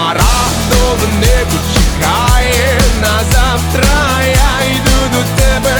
Смарагдове небо чекає на завтра. Я йду до тебе,